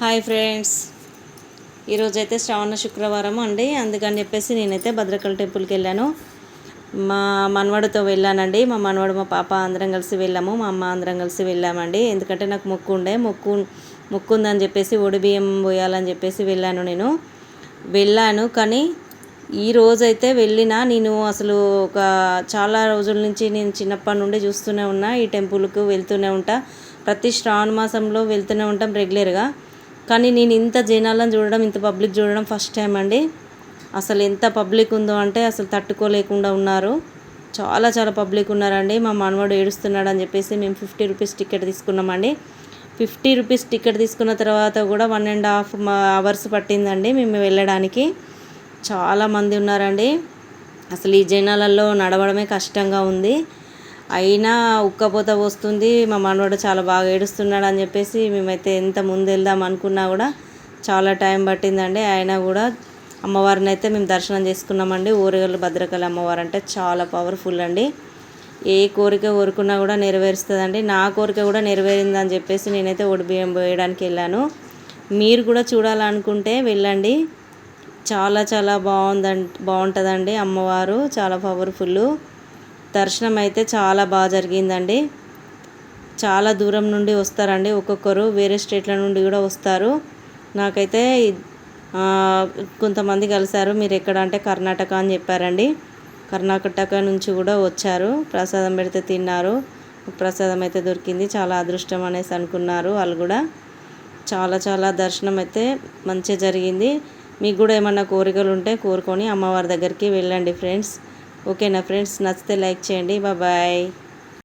Hi friends. ఈరోజైతే శ్రావణ శుక్రవారం అండి. అందుకని చెప్పేసి నేనైతే భద్రకాళి టెంపుల్కి వెళ్ళాను. మా మనవడితో వెళ్ళానండి. మా మనవడు మా పాప అందరం కలిసి వెళ్ళాము. మా అమ్మ అందరం కలిసి వెళ్ళామండి. ఎందుకంటే నాకు మొక్కు ఉండే. మొక్కు మొక్కు ఉందని చెప్పేసి ఒడిబియ్యం పోయాలని చెప్పేసి వెళ్ళాను నేను. వెళ్ళాను కానీ ఈ రోజైతే వెళ్ళిన నేను అసలు ఒక చాలా రోజుల నుంచి నేను చిన్నప్పటి నుండి చూస్తూనే ఉన్నా. ఈ టెంపుల్కు వెళ్తూనే ఉంటా. ప్రతి శ్రావణ మాసంలో వెళ్తూనే ఉంటాం రెగ్యులర్గా. కానీ నేను ఇంత జనాలను చూడడం ఇంత పబ్లిక్ చూడడం ఫస్ట్ టైం అండి. అసలు ఎంత పబ్లిక్ ఉందో అంటే అసలు తట్టుకోలేకుండా ఉన్నారు. చాలా చాలా పబ్లిక్ ఉన్నారండి. మా మనవాడు ఏడుస్తున్నాడు అని చెప్పేసి మేము ఫిఫ్టీ రూపీస్ టికెట్ తీసుకున్నామండి. ఫిఫ్టీ రూపీస్ టికెట్ తీసుకున్న తర్వాత కూడా వన్ అండ్ హాఫ్ అవర్స్ పట్టిందండి మేము వెళ్ళడానికి. చాలా మంది ఉన్నారండి. అసలు ఈ జనాలలో నడవడమే కష్టంగా ఉంది. అయినా ఉక్కపోత వస్తుంది మా మనవాడు చాలా బాగా ఏడుస్తున్నాడు అని చెప్పేసి మేమైతే ఎంత ముందు వెళ్దాం అనుకున్నా కూడా చాలా టైం పట్టిందండి. అయినా కూడా అమ్మవారిని అయితే మేము దర్శనం చేసుకున్నామండి. ఊరగల్లు భద్రకాళి అమ్మవారు అంటే చాలా పవర్ఫుల్ అండి. ఏ కోరిక కోరుకున్నా కూడా నెరవేరుస్తుందండి. నా కోరిక కూడా నెరవేరిందని చెప్పేసి నేనైతే బియ్యం వేయడానికి వెళ్ళాను. మీరు కూడా చూడాలనుకుంటే వెళ్ళండి. చాలా చాలా బాగుందండి బాగుంటుందండి అమ్మవారు. చాలా పవర్ఫుల్ దర్శనం అయితే చాలా బాగా జరిగిందండి. చాలా దూరం నుండి వస్తారండి. ఒక్కొక్కరు వేరే స్టేట్ల నుండి కూడా వస్తారు. నాకైతే కొంతమంది కలిశారు. మీరు ఎక్కడ అంటే కర్ణాటక అని చెప్పారండి. కర్ణాటక నుంచి కూడా వచ్చారు. ప్రసాదం పెడితే తిన్నారు. ప్రసాదం అయితే దొరికింది. చాలా అదృష్టం అనేసి అనుకున్నారు వాళ్ళు కూడా. చాలా చాలా దర్శనం అయితే మంచిగా జరిగింది. మీకు కూడా ఏమన్నా కోరికలు ఉంటే కోరుకొని అమ్మవారి దగ్గరికి వెళ్ళండి ఫ్రెండ్స్. ఓకేనా ఫ్రెండ్స్ నచ్చితే లైక్ చేయండి. బాయ్.